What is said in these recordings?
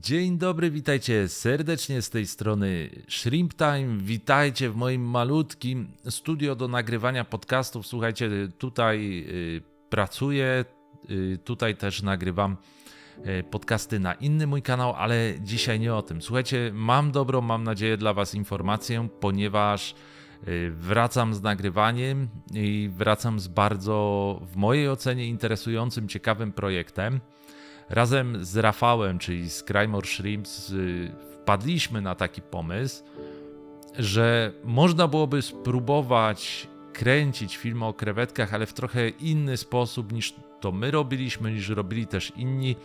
Dzień dobry, witajcie serdecznie z tej strony Shrimp Time. Witajcie w moim malutkim studio do nagrywania podcastów. Słuchajcie, tutaj y, pracuję, y, tutaj też nagrywam y, podcasty na inny mój kanał, ale dzisiaj nie o tym. Słuchajcie, mam dobrą, mam nadzieję dla Was informację, ponieważ wracam z nagrywaniem i wracam z bardzo, w mojej ocenie, interesującym, ciekawym projektem. Razem z Rafałem, czyli z Crymore Shrimps, y, wpadliśmy na taki pomysł, że można byłoby spróbować kręcić filmy o krewetkach, ale w trochę inny sposób niż to my robiliśmy, niż robili też inni.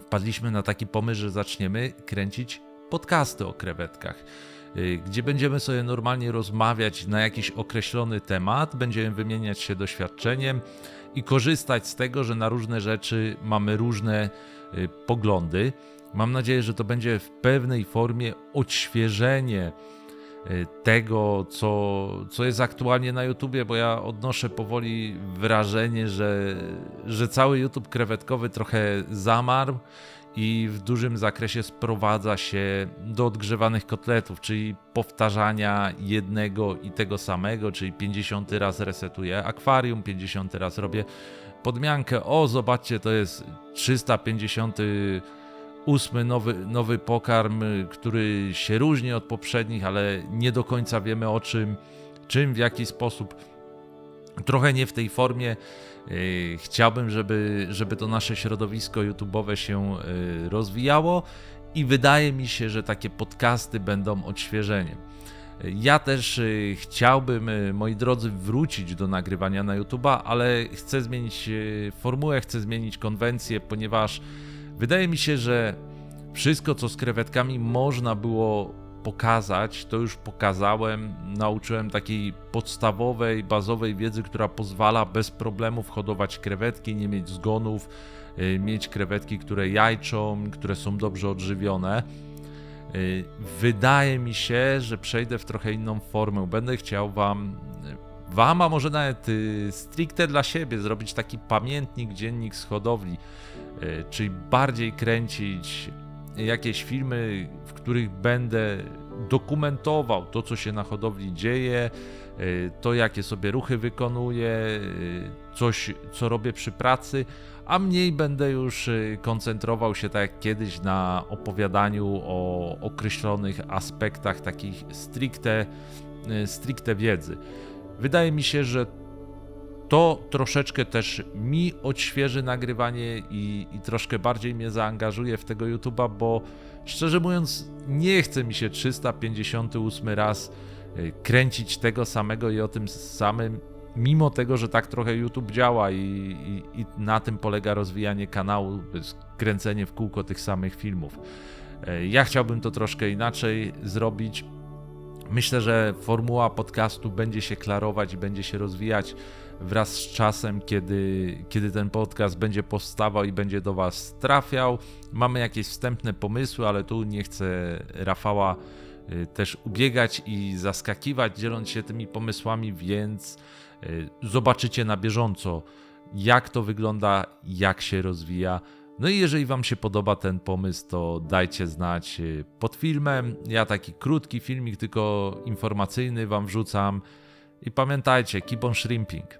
Wpadliśmy na taki pomysł, że zaczniemy kręcić podcasty o krewetkach, gdzie będziemy sobie normalnie rozmawiać na jakiś określony temat, będziemy wymieniać się doświadczeniem i korzystać z tego, że na różne rzeczy mamy różne y, poglądy. Mam nadzieję, że to będzie w pewnej formie odświeżenie y, tego, co, co jest aktualnie na YouTubie, bo ja odnoszę powoli wrażenie, że, że cały YouTube krewetkowy trochę zamarł i w dużym zakresie sprowadza się do odgrzewanych kotletów, czyli powtarzania jednego i tego samego, czyli 50 raz resetuję akwarium, 50 raz robię podmiankę. O, zobaczcie, to jest 358 nowy, nowy pokarm, który się różni od poprzednich, ale nie do końca wiemy o czym, czym, w jaki sposób. Trochę nie w tej formie. Yy, Chciałbym, żeby, żeby to nasze środowisko YouTube'owe się yy, rozwijało i wydaje mi się, że takie podcasty będą odświeżeniem. Ja też yy, chciałbym, moi drodzy, wrócić do nagrywania na YouTube'a, ale chcę zmienić formułę, chcę zmienić konwencję, ponieważ wydaje mi się, że wszystko, co z krewetkami można było pokazać, to już pokazałem. Nauczyłem takiej podstawowej, bazowej wiedzy, która pozwala bez problemów hodować krewetki, nie mieć zgonów, y, mieć krewetki, które jajczą, które są dobrze odżywione. Y, Wydaje mi się, że przejdę w trochę inną formę. Będę chciał Wam, Wam, a może nawet y, stricte dla siebie, zrobić taki pamiętnik, dziennik z hodowli, y, czyli bardziej kręcić jakieś filmy, w których będę dokumentował to, co się na hodowli dzieje, y, to jakie sobie ruchy wykonuję, y, coś, co robię przy pracy, a mniej będę już y, koncentrował się tak jak kiedyś na opowiadaniu o określonych aspektach takich stricte, stricte wiedzy. Wydaje mi się, że to troszeczkę też mi odświeży nagrywanie i, i troszkę bardziej mnie zaangażuje w tego YouTube'a, bo szczerze mówiąc, nie chce mi się 358 raz y, kręcić tego samego i o tym samym, mimo tego, że tak trochę YouTube działa i, i, i na tym polega rozwijanie kanału, kręcenie w kółko tych samych filmów. Y, Ja chciałbym to troszkę inaczej zrobić. Myślę, że formuła podcastu będzie się klarować i będzie się rozwijać wraz z czasem, kiedy, kiedy ten podcast będzie powstawał i będzie do Was trafiał. Mamy jakieś wstępne pomysły, ale tu nie chcę Rafała y, też ubiegać i zaskakiwać, dzieląc się tymi pomysłami, więc y, zobaczycie na bieżąco, jak to wygląda, jak się rozwija. No i jeżeli Wam się podoba ten pomysł, to dajcie znać y, pod filmem. Ja taki krótki filmik, tylko informacyjny Wam wrzucam. I pamiętajcie, keep on shrimping.